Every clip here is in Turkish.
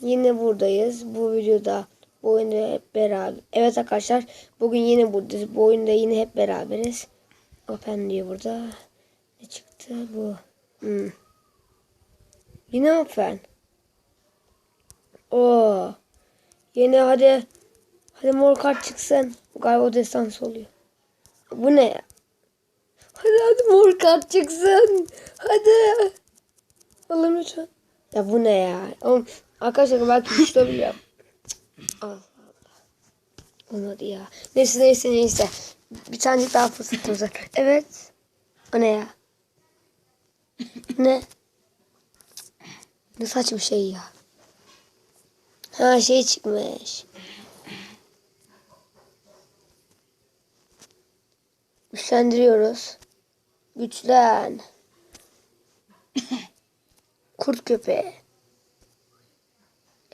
Yine buradayız. Bu videoda bu oyunda hep beraber. Evet arkadaşlar bugün yine buradayız. Bu oyunda yine hep beraberiz. Open diyor burada. Ne çıktı bu? Hmm. Yine open. Oo. Yine hadi. Hadi mor kart çıksın. Galiba o destans oluyor. Bu ne ya? Hadi hadi mor kart çıksın. Hadi. Allah'ım lütfen. Ya bu ne ya? Oğlum, arkadaşlar belki düşürebiliyorum. Allah Allah. Olmadı ya. Neyse neyse neyse. Bir tane daha fırsatımız var. Evet. O ne ya? ne? Ne saçma şey ya. Ha şey çıkmış. Güçlendiriyoruz. Güçlen. Kurt köpeği.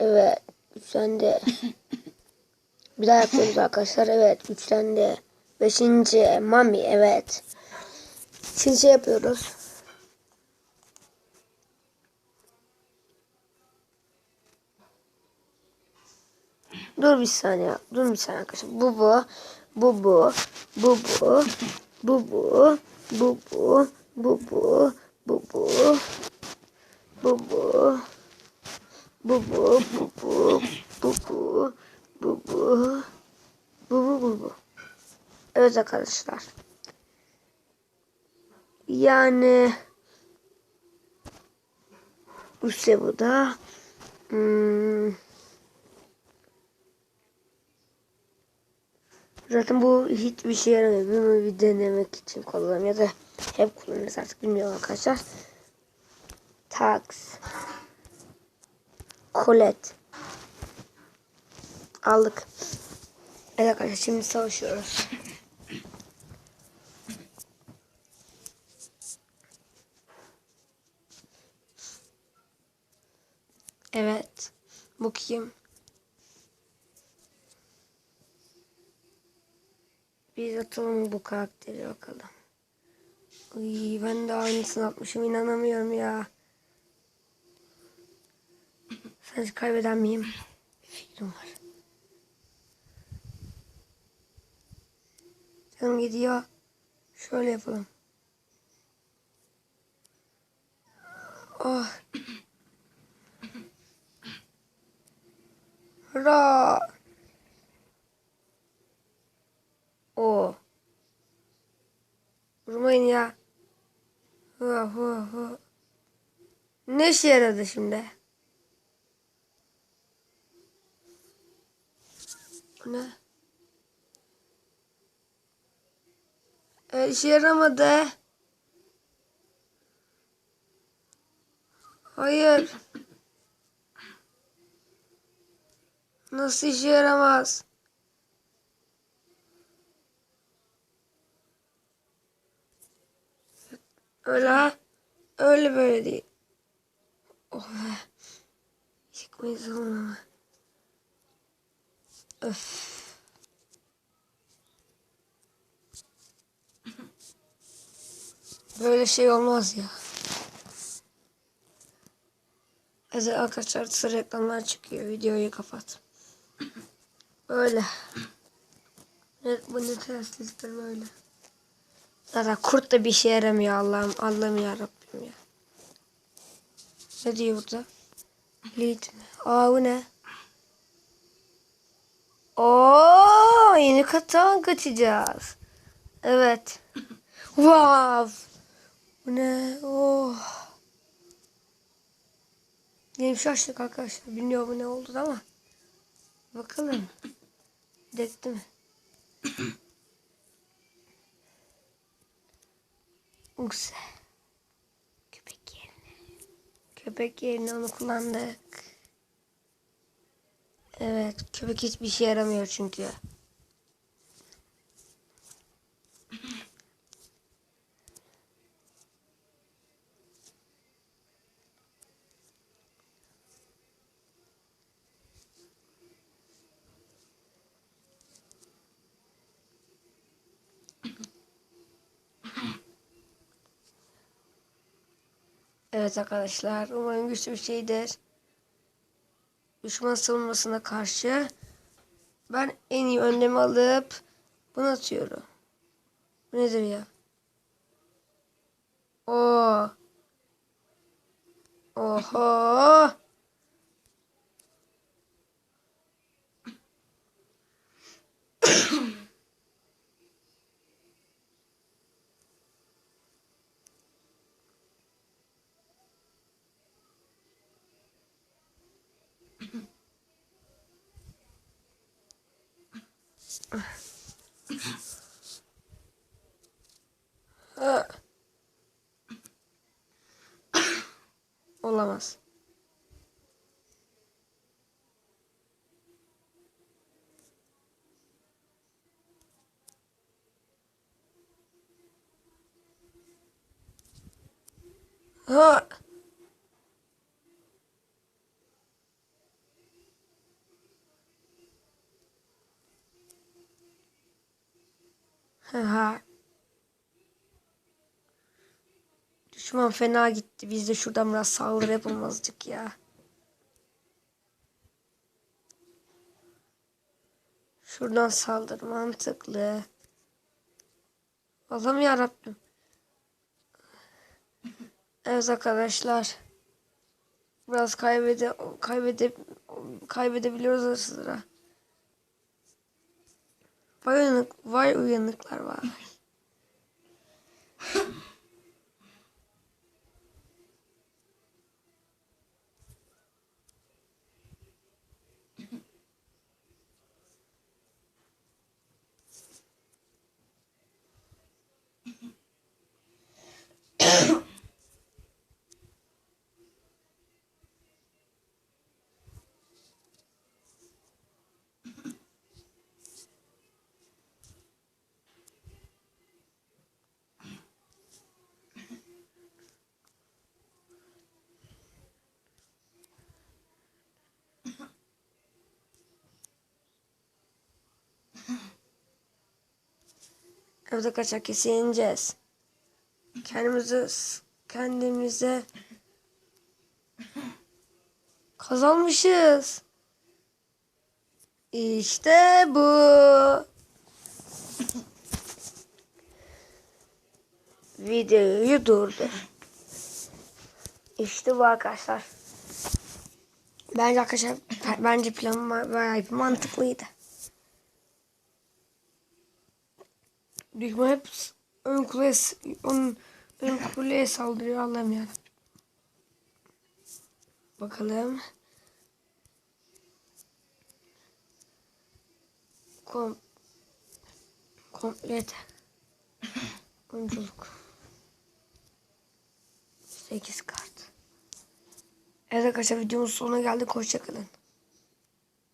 Evet. Güçlendi. Bir daha yapıyoruz arkadaşlar. Evet. Güçlendi. Beşinci. Mami. Evet. Şimdi şey yapıyoruz. Dur bir saniye. Dur bir saniye arkadaşlar. Bu bu. Bu bu. Bu bu. Bu bu. Bu bu. Bu bu. Bu bu. Bu bu. Bu bu. Bu bu. Bu bu. Bu bu. Bu bu bu. Evet arkadaşlar. Yani işte bu da hmm, Zaten bu hiçbir şey yaramıyor. Bunu bir denemek için kullanıyorum ya da hep kullanırız artık bilmiyorum arkadaşlar. Tax. Colette. Aldık. Evet arkadaşlar şimdi savaşıyoruz. Evet. Bu kim? Biz atalım bu karakteri bakalım. Uy, ben de aynısını atmışım inanamıyorum ya. Sence kaybeden miyim? Fikrim var. Canım gidiyor. Şöyle yapalım. Oh. Hurra. O. Vurmayın ya. Hı hı hı. Ne işe yaradı şimdi? Bu ne? E, işe yaramadı. Hayır. Nasıl işe yaramaz? Öyle ha. Öyle böyle değil. Oh be. Çıkmayız oğlum ama. Öf. Böyle şey olmaz ya. Evet arkadaşlar sıra reklamlar çıkıyor. Videoyu kapat. Böyle. Evet, bu ne tersizdir böyle. Zaten kurt da bir işe yaramıyor Allah'ım. Allah'ım ya Rabbim ya. Ne diyor burada? Lead mi? Aa bu ne? Oo yeni katan kaçacağız. Evet. wow. Bu ne? Oh. Yeni bir şey açtık arkadaşlar. Bilmiyorum ne oldu ama. Bakalım. Dekti mi? Use. Köpek yerine. Köpek yerine onu kullandık. Evet. Köpek hiçbir şey yaramıyor çünkü. Evet arkadaşlar umarım güçlü bir şeydir. Düşman savunmasına karşı ben en iyi önlemi alıp bunu atıyorum. Bu nedir ya? Oo. Oho. Ha. Olamaz. Ha. Ha. Düşman fena gitti. Biz de şuradan biraz saldırı yapılmazdık ya. Şuradan saldır mantıklı. Allah'ım yarabbim. Evet arkadaşlar. Biraz kaybede kaybede kaybedebiliyoruz ara sıra. Vay uyanık, vay uyanıklar var. Evde kaçak kesin yeneceğiz. Kendimize kazanmışız. İşte bu. Videoyu durdur. İşte bu arkadaşlar. Bence arkadaşlar bence planım bayağı mantıklıydı. Düşman hep ön kuleye, onun ön kuleye saldırıyor Allah'ım ya. Bakalım. Kom komplet oyunculuk 8 kart. Evet arkadaşlar videomuz sonuna geldik. Hoşçakalın.